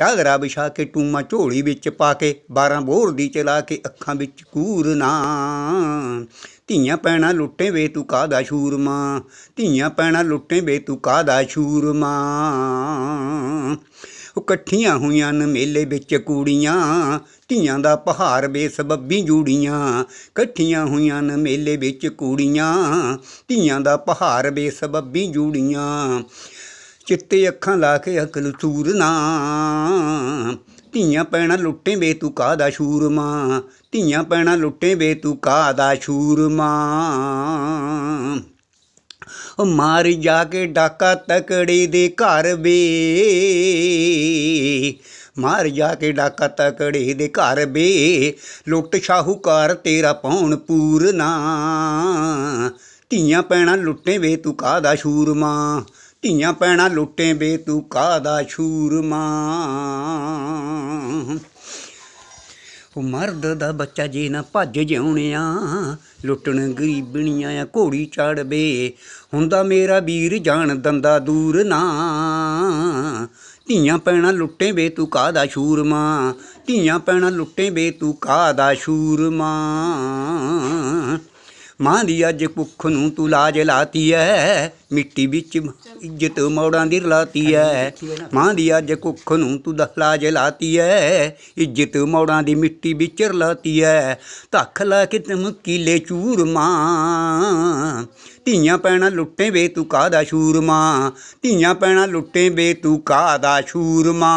ਚਾਦਰਾ ਵਿਛਾ ਕੇ ਟੂਮਾ ਝੋਲੀ ਵਿੱਚ ਪਾ ਕੇ 12 ਬੋਰ ਦੀ ਚਲਾ ਕੇ ਅੱਖਾਂ ਵਿੱਚ ਕੂਰਨਾ ਧੀਆਂ ਪੈਣਾ ਲੁੱਟੇ ਵੇ ਤੂੰ ਕਾਦਾ ਸ਼ੂਰਮਾ ਧੀਆਂ ਪੈਣਾ ਲੁੱਟੇ ਵੇ ਤੂੰ ਕਾਦਾ ਸ਼ੂਰਮਾ ਉਹ ਇਕੱਠੀਆਂ ਹੋਈਆਂ ਨੇ ਮੇਲੇ ਵਿੱਚ ਕੁੜੀਆਂ, ਧੀਆਂ ਦਾ ਪਹਾੜ ਬੇਸਬੱਬੀ ਜੂੜੀਆਂ। ਇਕੱਠੀਆਂ ਹੋਈਆਂ ਨੇ ਮੇਲੇ ਵਿੱਚ ਕੁੜੀਆਂ, ਧੀਆਂ ਦਾ ਪਹਾੜ ਬੇਸਬੱਬੀ ਜੂੜੀਆਂ। ਚਿੱਤੇ ਅੱਖਾਂ ਲਾ ਕੇ ਅਕਲ ਸੂਰਨਾ ਧੀਆਂ ਪੈਣਾ ਲੁੱਟੇ ਵੇ ਤੂੰ ਕਾਦਾ ਸ਼ੂਰਮਾ? ਧੀਆਂ ਪੈਣਾ ਲੁੱਟੇ ਵੇ ਤੂੰ ਕਾਦਾ ਸ਼ੂਰਮਾ? ਉਹ ਮਾਰ ਜਾ ਕੇ ਡਾਕਾ ਤਕੜੇ ਦੇ ਘਰ ਵੇ। ਮਾਰ ਜਾ ਕੇ ਡਾਕਾ ਤਕੜੇ ਦੇ ਘਰ ਵੇ। ਲੁੱਟ ਸ਼ਾਹੂਕਾਰ ਤੇਰਾ ਪੌਣ ਪੂਰਨਾ ਧੀਆਂ ਪੈਣਾ ਲੁੱਟੇ ਵੇ ਤੂੰ ਕਾਦਾ ਸ਼ੂਰਮਾ? ਧੀਆਂ ਪੈਣਾ ਲੁੱਟੇ ਬੇ, ਤੂੰ ਕਾਦਾ ਸ਼ੂਰਮਾ ਉਹ ਮਰਦ ਦਾ ਬੱਚਾ ਜੇ ਨਾ ਭੱਜ ਜਿਉਣਿਆ, ਲੁੱਟਣ ਗਰੀਬਣੀਆਂ ਆ, ਘੋੜੀ ਚੜਵੇ ਹੁੰਦਾ ਮੇਰਾ ਵੀਰ ਜਾਣ ਦੰਦਾ ਦੂਰ ਨਾ। ਧੀਆਂ ਪੈਣਾ ਲੁੱਟੇ ਵੇ ਤੂੰ ਕਾਦਾ ਸ਼ੂਰਮਾ ਧੀਆਂ ਪੈਣਾ ਲੁੱਟੇ ਵੇ ਤੂੰ ਕਾਦਾ ਸ਼ੂਰ ਮਾਂ? ਦੀ ਅੱਜ ਕੁੱਖ ਨੂੰ ਤੂੰ ਲਾਜ ਲਾਤੀ ਐ ਮਿੱਟੀ ਵਿੱਚ ਇੱਜ਼ਤ ਮੋੜਾਂ ਦੀ ਰਲਾਤੀ ਐ। ਮਾਂ ਦੀ ਅੱਜ ਕੁੱਖ ਨੂੰ ਤੂੰ ਲਾਜ ਲਾਤੀ ਐ ਇੱਜ਼ਤ ਮੋੜਾਂ ਦੀ ਮਿੱਟੀ ਵਿੱਚ ਰਲਾਤੀ ਐ। ਧੱਖ ਲਾ ਕੇ ਤਮ ਕੀਲੇ ਚੂਰਮਾ ਧੀਆਂ ਪੈਣਾ ਲੁੱਟੇ ਵੇ ਤੂੰ ਕਾਦਾ ਸ਼ੂਰਮਾ ਧੀਆਂ ਪੈਣਾ ਲੁੱਟੇ ਵੇ ਤੂੰ ਕਾਦਾ ਸ਼ੂਰਮਾ